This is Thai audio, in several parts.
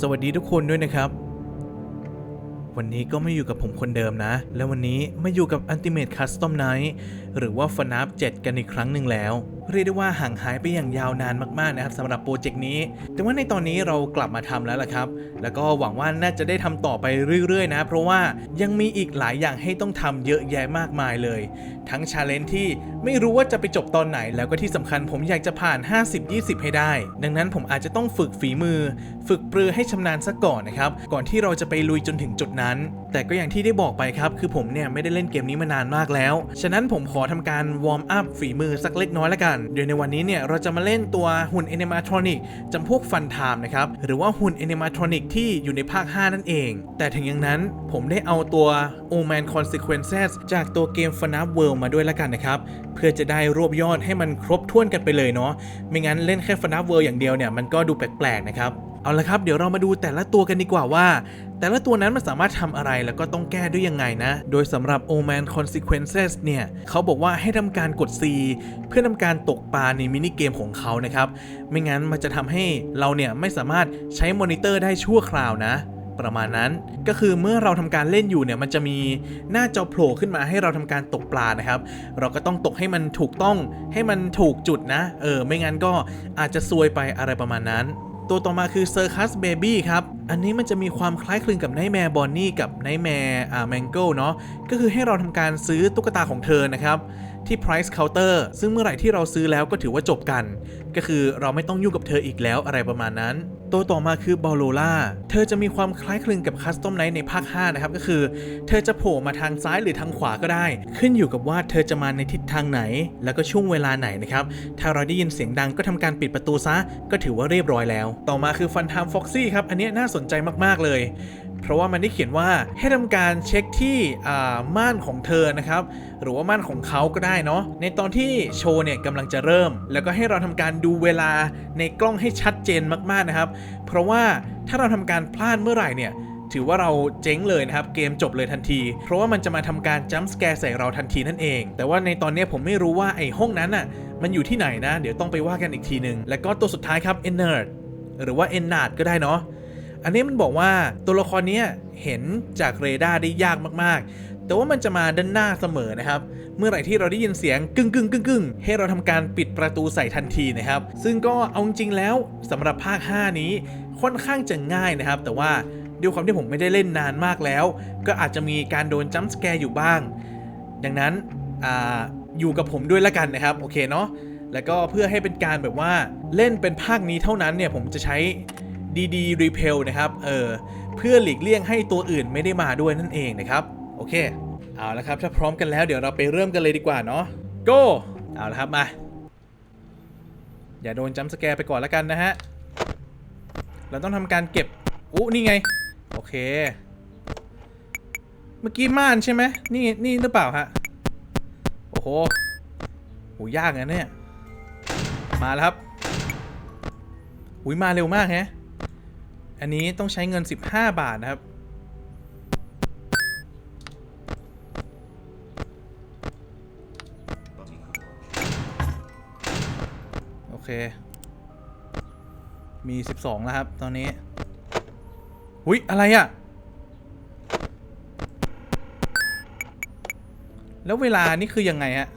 สวัสดีทุกคนด้วยนะครับ วันนี้ก็ไม่อยู่กับผมคนเดิมนะ และวันนี้มาอยู่กับ Ultimate Custom Night หรือว่า FNAF 7 กันอีกครั้งหนึ่งแล้วเรียกได้ว่าห่างหายไปอย่างยาวนานมากๆนะครับสำหรับโปรเจกต์นี้ แต่ว่าในตอนนี้เรากลับมาทำแล้วล่ะครับ แล้วก็หวังว่าน่าจะได้ทำต่อไปเรื่อยๆนะ เพราะว่ายังมีอีกหลายอย่างให้ต้องทำเยอะแยะมากมายเลย ทั้งชาเลนจ์ที่ไม่รู้ว่าจะไปจบตอนไหน แล้วก็ที่สำคัญผมอยากจะผ่าน 50-20 ให้ได้ ดังนั้นผมอาจจะต้องฝึกฝีมือ ฝึกปรือให้ชำนาญซะก่อนนะครับ ก่อนที่เราจะไปลุยจนถึงจุดนั้น แต่ก็อย่างที่ได้บอกไปครับ คือผมเนี่ยไม่ได้เล่นเกมนี้มานานมากแล้ว ฉะนั้นผมขอทำการวอร์มอัพฝีมือสักเล็กน้อยละกัน โดยในวันนี้เนี่ยเราจะมาเล่นตัวหุ่น Animatronic จำพวกฟันไทม์นะครับ หรือว่าหุ่น Animatronic ที่อยู่ในภาค 5 นั่นเอง แต่ถึงอย่างนั้นผมได้เอาตัว o m a n Consequences จากตัวเกม FNAF World มาด้วยละกันนะครับ เพื่อจะได้รวบยอดให้มันครบถ้วนกันไปเลยเนาะ ไม่งั้นเล่นแค่ FNAF World อย่างเดียวเนี่ยมันก็ดูแปลกๆนะครับเอาละครับ เดี๋ยวเรามาดูแต่ละตัวกันดีกว่าว่า แต่ละตัวนั้นมันสามารถทำอะไรแล้วก็ต้องแก้ด้วยยังไงนะ โดยสำหรับ o m a n Consequences เนี่ยเขาบอกว่าให้ทำการกด C เพื่อทำการตกปลาในมินิเกมของเขานะครับ ไม่งั้นมันจะทำให้เราเนี่ยไม่สามารถใช้มอนิเตอร์ได้ชั่วคราวนะประมาณนั้นก็คือเมื่อเราทำการเล่นอยู่เนี่ยมันจะมีหน้าจอโผล่ขึ้นมาให้เราทำการตกปลานะครับ เราก็ต้องตกให้มันถูกต้องให้มันถูกจุดนะ เออ ไม่งั้นก็อาจจะซวยไปอะไรประมาณนั้น ตัวต่อมาคือเซอร์คัสเบบี้ครับ อันนี้มันจะมีความคล้ายคลึงกับ Nightmare Bonnie กับ Nightmare อ่า Mango เนาะก็คือให้เราทำการซื้อตุ๊กตาของเธอนะครับ ที่ Price Counter ซึ่งเมื่อไหร่ที่เราซื้อแล้วก็ถือว่าจบกัน ก็คือเราไม่ต้องยุ่งกับเธออีกแล้วอะไรประมาณนั้น ตัวต่อมาคือบอลโลล่าเธอจะมีความคล้ายคลึงกับคัสตอมไนท์ในภาค 5 นะครับ ก็คือ เธอจะโผล่มาทางซ้ายหรือทางขวาก็ได้ ขึ้นอยู่กับว่าเธอจะมาในทิศทางไหน แล้วก็ช่วงเวลาไหนนะครับ ถ้าเราได้ยินเสียงดังก็ทำการปิดประตูซะ ก็ถือว่าเรียบร้อยแล้ว ต่อมาคือฟันทามฟ็อกซี่ครับ อันนี้น่าสนใจมากๆเลย เพราะว่ามันได้เขียนว่าให้ทำการเช็คที่ม่านของเธอนะครับ หรือว่าม่านของเขาก็ได้เนาะในตอนที่โชว์เนี่ยกำลังจะเริ่ม แล้วก็ให้เราทำการดูเวลาในกล้องให้ชัดเจนมากๆนะครับ เพราะว่าถ้าเราทำการพลาดเมื่อไหร่เนี่ยถือว่าเราเจ๊งเลยนะครับ เกมจบเลยทันที เพราะว่ามันจะมาทำการจัมป์สแกร์ใส่เราทันทีนั่นเอง แต่ว่าในตอนนี้ผมไม่รู้ว่าไอ้ห้องนั้นน่ะมันอยู่ที่ไหนนะ เดี๋ยวต้องไปว่ากันอีกทีหนึ่งแล้วก็ตัวสุดท้ายครับ e n e r d หรือว่า e n a r d ก็ได้เนาะ อันนี้มันบอกว่าตัวละครนี้เห็นจากเรดาร์ได้ยากมากๆ แต่ว่ามันจะมาด้านหน้าเสมอนะครับ เมื่อไหร่ที่เราได้ยินเสียงกึ่งกึ่งกึ่งกึ่งให้เราทำการปิดประตูใส่ทันทีนะครับ ซึ่งก็เอาจริงๆแล้วสำหรับภาค 5 นี้ค่อนข้างจะง่ายนะครับ แต่ว่าด้วยความที่ผมไม่ได้เล่นนานมากแล้ว ก็อาจจะมีการโดนจัมป์สแกร์อยู่บ้าง ดังนั้นออยู่กับผมด้วยละกันนะครับ โอเคเนาะแล้วก็เพื่อให้เป็นการแบบว่าเล่นเป็นภาคนี้เท่านั้นเนี่ยผมจะใช้ DD Repel นะครับเออเพื่อหลีกเลี่ยงให้ตัวอื่นไม่ได้มาด้วยนั่นเองนะครับโอเคเอาละครับถ้าพร้อมกันแล้วเดี๋ยวเราไปเริ่มกันเลยดีกว่าเนาะ go เอาละครับมา อย่าโดนจัมสแกร์ไปก่อนแล้วกันนะฮะ เราต้องทำการเก็บอู้นี่ไง โอเค เมื่อกี้ม่านใช่ไหมนี่นี่หรือเปล่าฮะ โอ้โหโหยากนะเนี่ย มาแล้วครับ อุ้ยมาเร็วมากแฮะ อันนี้ต้องใช้เงิน 15 บาทนะครับ โอเค มี 12 แล้วครับ ตอนนี้อุ้ยอะไรอะ่ะ แล้วเวลานี่คือยังไงฮะ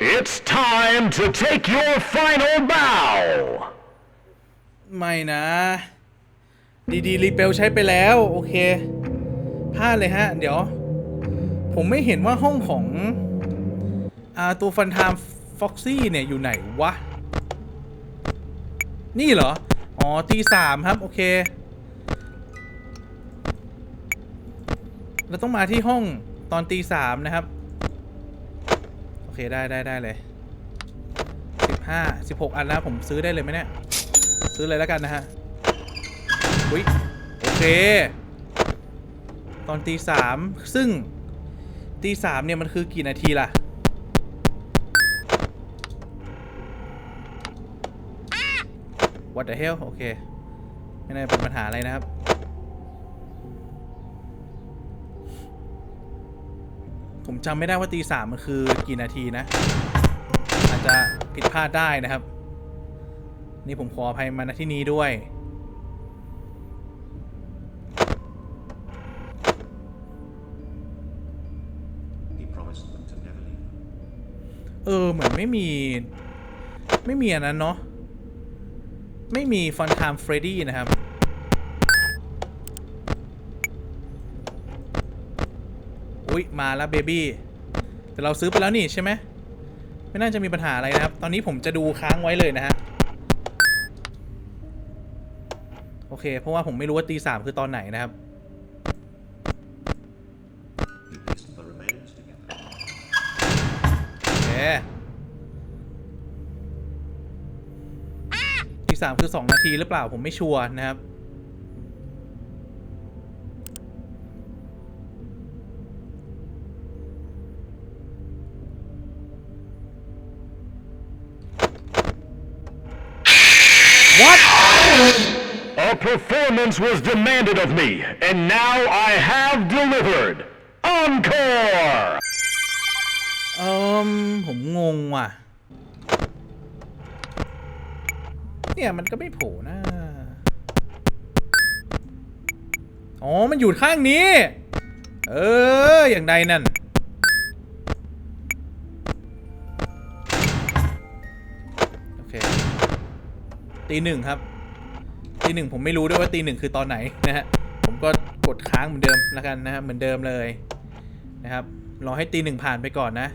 It's time to take your final bow. ไม่นะ ดีดีรีเปลใช้ไปแล้ว โอเคพลาดเลยฮะ เดี๋ยว ผมไม่เห็นว่าห้องของอาตัวฟันทามฟ็อกซี่เนี่ย อยู่ไหนวะ นี่เหรอ อ๋อตีสามครับ โอเค เราต้องมาที่ห้องตอนตีสามนะครับ เคได้ได้ได้เลยสิบห้าสิบหกอันแล้วผมซื้อได้เลยไหมเนี่ย ซื้อเลยแล้วกันนะฮะอุ้ยโอเค ตอนตีสามซึ่งตีสามเนี่ยมันคือกี่นาทีล่ะ What the hell โอเค ไม่น่าเป็นปัญหาอะไรนะครับ ผมจำไม่ได้ว่าตีสามมันคือกี่นาทีนะ อาจจะผิดพลาดได้นะครับ นี่ผมขออภัยมาณที่นี้ด้วย He promised them to never leave. เออ เหมือนไม่มี ไม่มีอันนั้นเนาะไม่มีฟันไทม์เฟรดดี้นะครับ อุ๊ย มาแล้วเบบี้แต่เราซื้อไปแล้วนี่ใช่ไหมไม่น่าจะมีปัญหาอะไรนะครับ ตอนนี้ผมจะดูค้างไว้เลยนะฮะ โอเค เพราะว่าผมไม่รู้ว่าตีสามคือตอนไหนนะครับ โอเคตีสามคือสองนาทีหรือเปล่าผมไม่ชัวร์นะครับ What A performance was demanded of me, and now I have delivered. Encore! เอิมผมงงว่ะ เนี่ยมันก็ไม่โผล่นะอ๋อ มันอยู่ข้างนี้ เออ อย่างใดนั่น ตีหนึ่งครับ ตีหนึ่งผมไม่รู้ด้วยว่าตีหนึ่งคือตอนไหนนะฮะ ผมก็กดค้างเหมือนเดิมแล้วกันนะครับเหมือนเดิมเลยนะครับ รอให้ตีหนึ่งผ่านไปก่อนนะ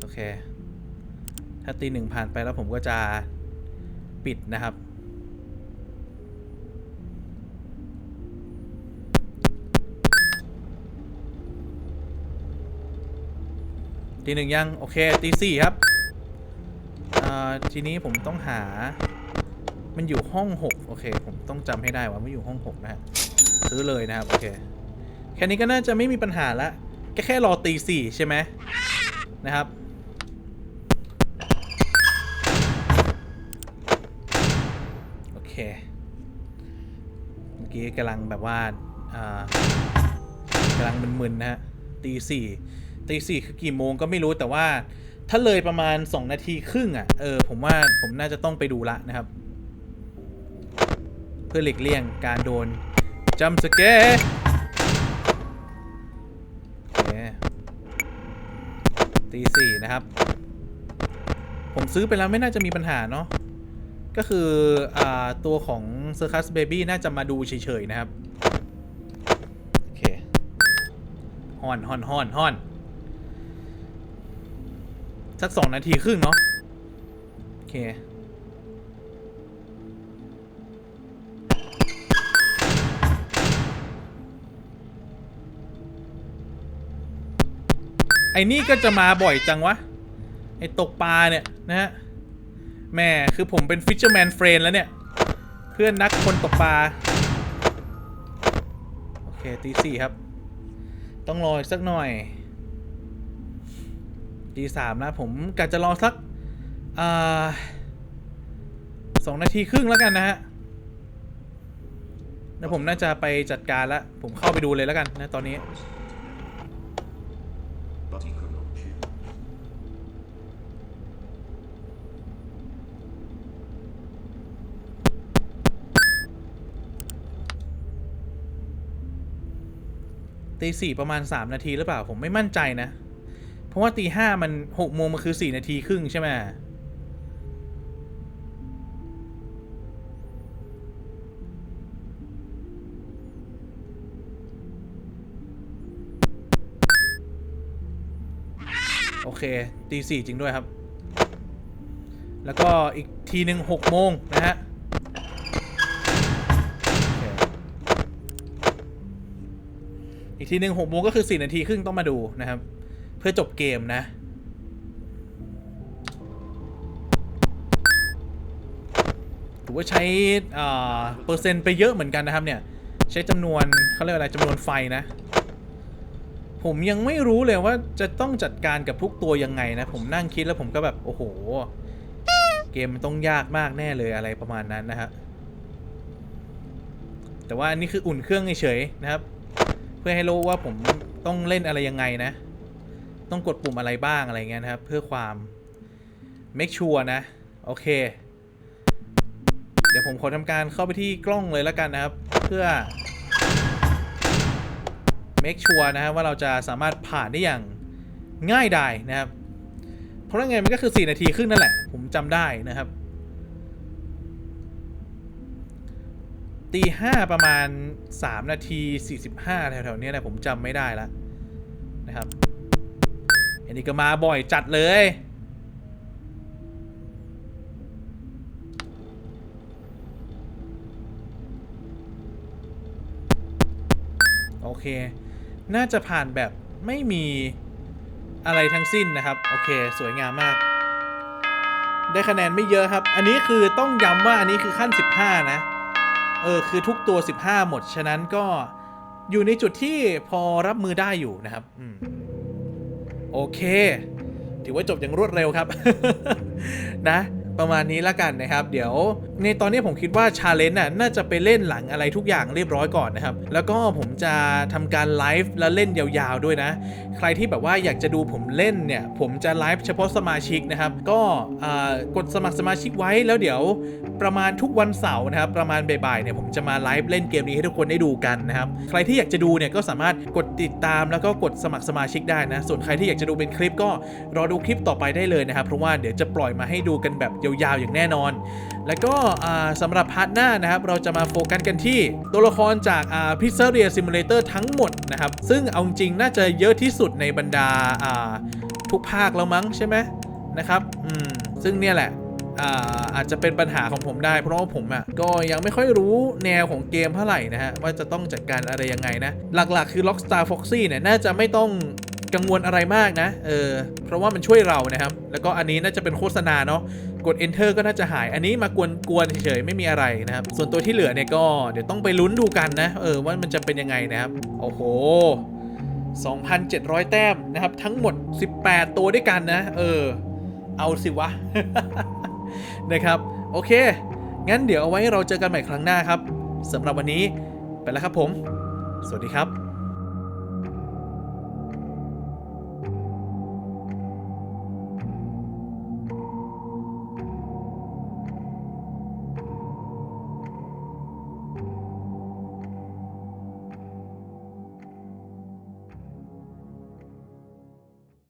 โอเค ถ้าตีหนึ่งผ่านไปแล้วผมก็จะปิดนะครับตีหนึ่งยัง โอเคตีสี่ครับ ทีนี้ผมต้องหา มันอยู่ห้องหกโอเค ผมต้องจำให้ได้ว่ามันอยู่ห้องหกนะฮะ ซื้อเลยนะครับ โอเค แค่นี้ก็น่าจะไม่มีปัญหาละแค่แค่รอตีสี่ใช่ไหมนะครับโอเคเมื่อกี้กำลังแบบว่าอ่ากำลังมึนๆนะฮะตีสี่ตีสี่คือกี่โมงก็ไม่รู้แต่ว่า ถ้าเลยประมาณ 2 นาทีครึ่งอะ เออ ผมว่าผมน่าจะต้องไปดูละนะครับ เพื่อหลีกเลี่ยงการโดนจัมสเกร์โอเคตีสี่นะครับ ผมซื้อไปแล้วไม่น่าจะมีปัญหาเนาะ ก็คืออ่าตัวของ Circus Baby น่าจะมาดูเฉยๆนะครับ โอเคฮอนฮอนฮอนฮอน สักสองนาทีครึ่งเนาะโอเคไอ้นี่ก็จะมาบ่อยจังวะ ไอ้ตกปลาเนี่ย นะฮะแม่คือผมเป็น Fisherman Friend แล้วเนี่ย เพื่อนนักคนตกปลา โอเคตีสี่ครับ ต้องรออีกสักหน่อย ตีสามนะผมกะจะรอสักสองนาทีครึ่งแล้วกันนะฮะแล้วผมน่าจะไปจัดการล้วผมเข้าไปดูเลยแล้วกันนะตอนนี้ตีสี่ประมาณ 3 นาทีหรือเปล่า ผมไม่มั่นใจนะ ราะว่าตีห้ามันหกโมงมันคือ4นาทีครึ่งใช่ไหมโอเคตีสี่จริงด้วยครับ แล้วก็อีกทีหนึ่งหกโมงนะฮะอีกทีหนึ่งหกโมงก็คือสี่นาทีครึ่งต้องมาดูนะครับ เพื่อจบเกมนะ ถือว่าใช้เปอร์เซ็นต์ไปเยอะเหมือนกันนะครับเนี่ย ใช้จำนวนเขาเรียกอะไรจำนวนไฟนะ ผมยังไม่รู้เลยว่าจะต้องจัดการกับทุกตัวยังไงนะ ผมนั่งคิดแล้วผมก็แบบ โอ้โห เกมมันต้องยากมากแน่เลยอะไรประมาณนั้นนะฮะแต่ว่าอันนี้คืออุ่นเครื่องเฉยๆนะครับ เพื่อให้รู้ว่าผมต้องเล่นอะไรยังไงนะ ต้องกดปุ่มอะไรบ้างอะไรเงี้ยนะครับ เพื่อความ make sure นะ โอเค เดี๋ยวผมขอทำการเข้าไปที่กล้องเลยแล้วกันนะครับ เพื่อ make sure นะครับว่าเราจะสามารถผ่านได้อย่างง่ายดายนะครับ เพราะว่าไงมันก็คือ 4 นาทีครึ่งนั่นแหละ ผมจำได้นะครับตีห้าประมาณ 3 นาที 45แถวๆนี้นะผมจำไม่ได้แล้วนะ อันนี้ก็มาบ่อยจัดเลย โอเค น่าจะผ่านแบบไม่มีอะไรทั้งสิ้นนะครับ โอเค สวยงามมาก ได้คะแนนไม่เยอะครับ อันนี้คือต้องย้ำว่าอันนี้คือขั้น 15 นะ เออ คือทุกตัว 15 หมด ฉะนั้นก็อยู่ในจุดที่พอรับมือได้อยู่นะครับ อืม โอเค ถือว่าจบอย่างรวดเร็วครับ นะ ประมาณนี้ละกันนะครับ เดี๋ยว ในตอนนี้ผมคิดว่าชาเลนจ์น่ะน่าจะไปเล่นหลังอะไรทุกอย่างเรียบร้อยก่อนนะครับ แล้วก็ผมจะทำการไลฟ์แล้วเล่นยาวๆด้วยนะ ใครที่แบบว่าอยากจะดูผมเล่นเนี่ย ผมจะไลฟ์เฉพาะสมาชิกนะครับ ก็กดสมัครสมาชิกไว้แล้วเดี๋ยวประมาณทุกวันเสาร์นะครับ ประมาณบ่ายๆเนี่ยผมจะมาไลฟ์เล่นเกมนี้ให้ทุกคนได้ดูกันนะครับ ใครที่อยากจะดูเนี่ยก็สามารถกดติดตามแล้วก็กดสมัครสมาชิกได้นะ ส่วนใครที่อยากจะดูเป็นคลิปก็รอดูคลิปต่อไปได้เลยนะครับ เพราะว่าเดี๋ยวจะปล่อยมาให้ดูกันแบบยยาวๆ อย่างแน่นอน แล้วก็สำหรับพาร์ทหน้านะครับ เราจะมาโฟกัสกันที่ตัวละครจากอ่า Pizzeria Simulator ทั้งหมดนะครับ ซึ่งเอาจริงน่าจะเยอะที่สุดในบรรดาทุกภาคแล้วมั้งใช่ไหมนะครับอืมซึ่งเนี่ยแหละอาอาจจะเป็นปัญหาของผมได้ เพราะว่าผมอะก็ยังไม่ค่อยรู้แนวของเกมเท่าไหร่นะฮะ ว่าจะต้องจัดการอะไรยังไงนะ หลักๆ คือ Rockstar Foxy เนี่ย น่าจะไม่ต้องกังวลอะไรมากนะ เออ เพราะว่ามันช่วยเรานะครับ แล้วก็อันนี้น่าจะเป็นโฆษณาเนาะกด enter ก็น่าจะหาย อันนี้มากวนกวนๆเฉยๆไม่มีอะไรนะครับ ส่วนตัวที่เหลือเนี่ยก็เดี๋ยวต้องไปลุ้นดูกันนะ เออว่ามันจะเป็นยังไงนะครับ โอ้โห 2,700 แต้มนะครับ ทั้งหมด 18 ตัวด้วยกันนะ เออ เอาสิวะ นะครับ โอเค งั้นเดี๋ยวเอาไว้เราเจอกันใหม่ครั้งหน้าครับสำหรับวันนี้ไปแล้วครับผม สวัสดีครับ